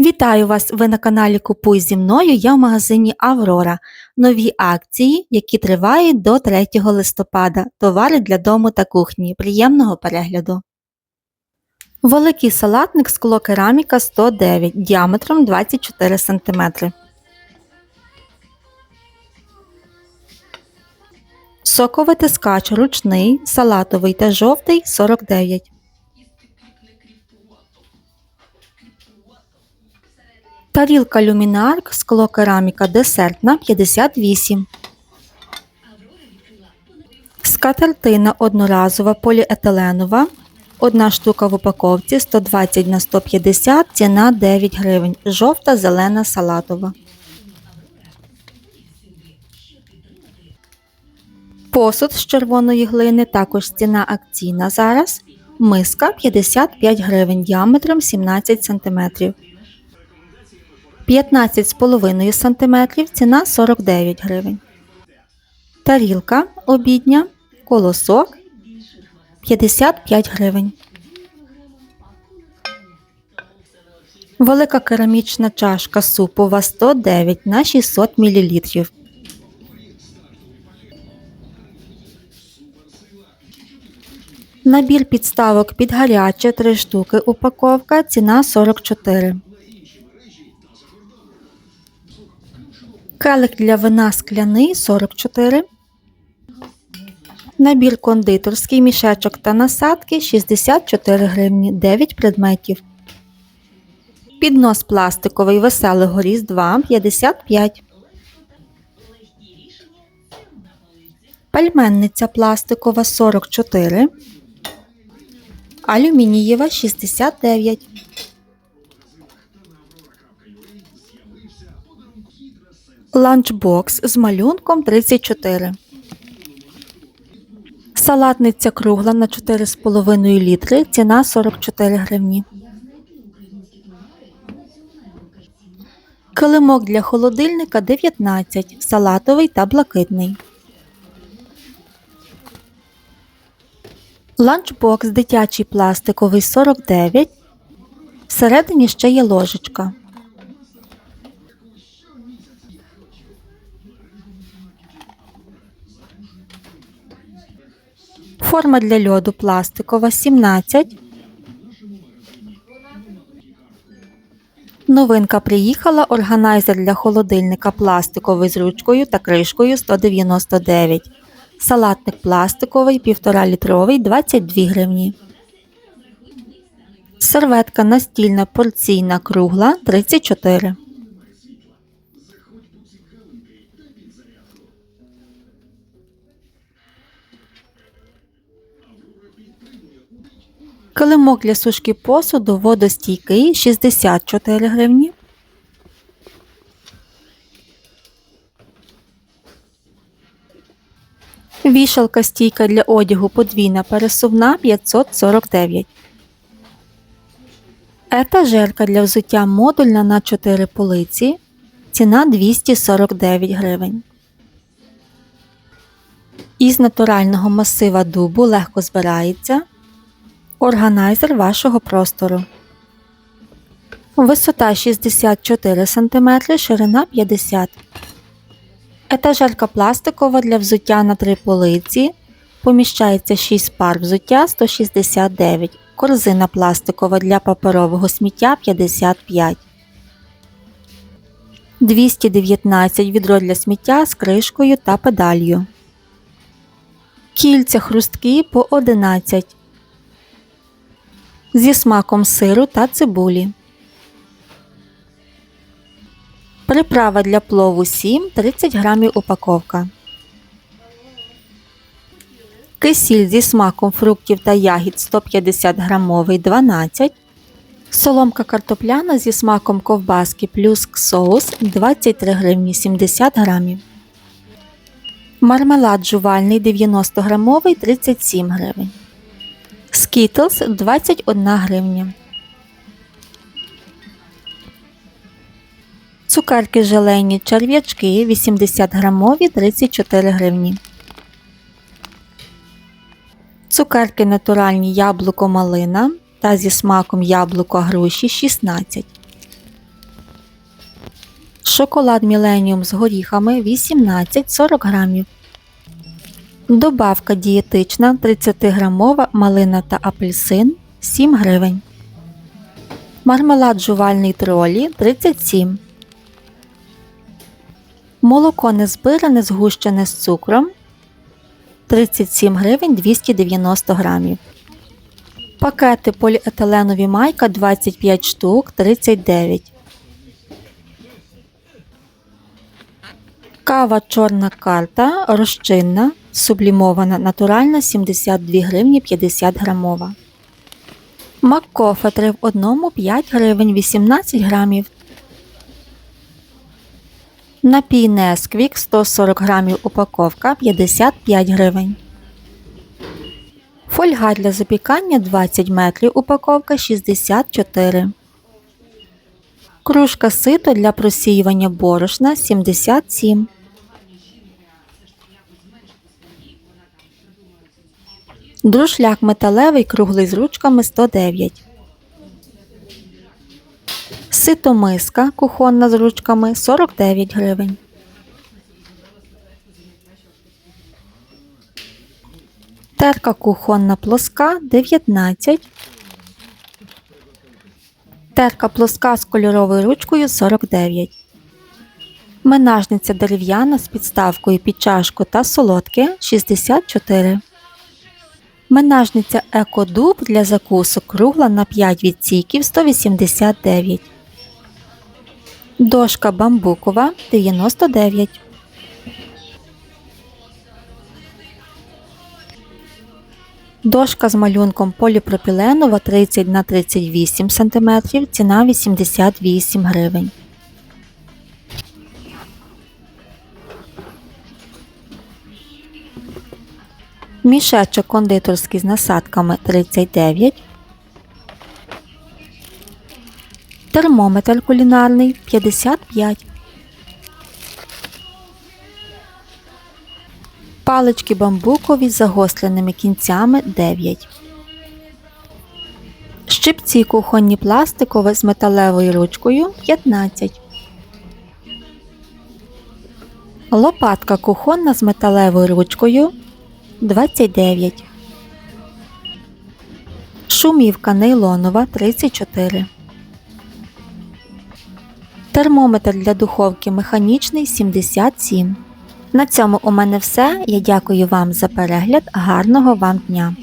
Вітаю вас! Ви на каналі Купуй зі мною. Я в магазині Аврора. Нові акції, які тривають до 3 листопада. Товари для дому та кухні. Приємного перегляду. Великий салатник скло кераміка 109 діаметром 24 см. Соковитискач ручний, салатовий та жовтий 49. Тарілка люмінарк, скло кераміка десертна 58. Скатертина одноразова поліетиленова. Одна штука в упаковці 120 на 150, ціна 9 гривень. Жовта, зелена, салатова. Посуд з червоної глини також ціна акційна зараз. Миска 55 гривень діаметром 17 см. 15,5 см ціна 49 гривень. Тарілка обідня, колосок 55 гривень. Велика керамічна чашка супова 109 на 600 мл. Набір підставок під гаряче 3 штуки упаковка, ціна 44. Келик для вина скляний 44. Набір кондитерський мішечок та насадки 64 гривні 9 предметів. Піднос пластиковий веселого різдва 55. Пальменниця пластикова 44. Алюмінієва 69. Ланчбокс з малюнком 34. Салатниця кругла на 4,5 літри. Ціна 44 гривні. Килимок для холодильника 19. Салатовий та блакитний. Ланчбокс дитячий пластиковий 49. Всередині ще є ложечка. Форма для льоду пластикова 17. Новинка приїхала. Органайзер для холодильника пластиковий з ручкою та кришкою 199. Салатник пластиковий 1,5 літровий 22 гривні. Серветка настільна порційна кругла 34. Килимок для сушки посуду водостійкий 64 гривні. Вішалка стійка для одягу подвійна пересувна 549. Етажерка для взуття модульна на 4 полиці. Ціна 249 гривень. Із натурального масива дубу легко збирається. Органайзер вашого простору. Висота 64 см, ширина 50 Етажерка пластикова для взуття на три полиці. Поміщається 6 пар взуття 169 Корзина пластикова для паперового сміття 55 219 відро для сміття з кришкою та педалью. Кільця хрусткі по 11 зі смаком сиру та цибулі. Приправа для плову 7 30 грамів упаковка. Кисіль зі смаком фруктів та ягід 150 грамовий 12. Соломка картопляна зі смаком ковбаски плюс соус 23 гривні 70 грамів. Мармелад жувальний 90 грамовий 37 гривень. Skittles 21 гривня. Цукерки желейні черв'ячки 80 грамові 34 гривні. Цукерки натуральні яблуко малина та зі смаком яблуко груші 16. Шоколад Міленіум з горіхами 18-40 грамів. Добавка дієтична 30-грамова малина та апельсин 7 гривень. Мармелад жувальний тролі 37. Молоко незбиране згущене з цукром 37 гривень 290 грамів. Пакети поліетиленові майка 25 штук 39. Кава чорна карта розчинна, сублімована, натуральна 72 гривні 50 грамова. Маккофе 3 в одному 5 гривень 18 грамів. Напій Несквік 140 грамів упаковка 55 гривень. Фольга для запікання 20 метрів упаковка 64. Кружка сито для просіювання борошна 77. Друшляк металевий круглий з ручками 109. Ситомиска кухонна з ручками 49 гривень. Терка кухонна плоска 19. Терка плоска з кольоровою ручкою 49. Менажниця дерев'яна з підставкою під чашку та солодке 64. Менажниця екодуб для закусок кругла на 5 відсіків 189. Дошка бамбукова 99. Дошка з малюнком поліпропіленова 30 на 38 см, ціна 88 гривень. Мішечок кондитерський з насадками 39. Термометр кулінарний 55. Палички бамбукові з загостреними кінцями 9. Щипці кухонні пластикові з металевою ручкою 15. Лопатка кухонна з металевою ручкою 29. Шумівка нейлонова 34. Термометр для духовки механічний 77. На цьому у мене все. Я дякую вам за перегляд. Гарного вам дня!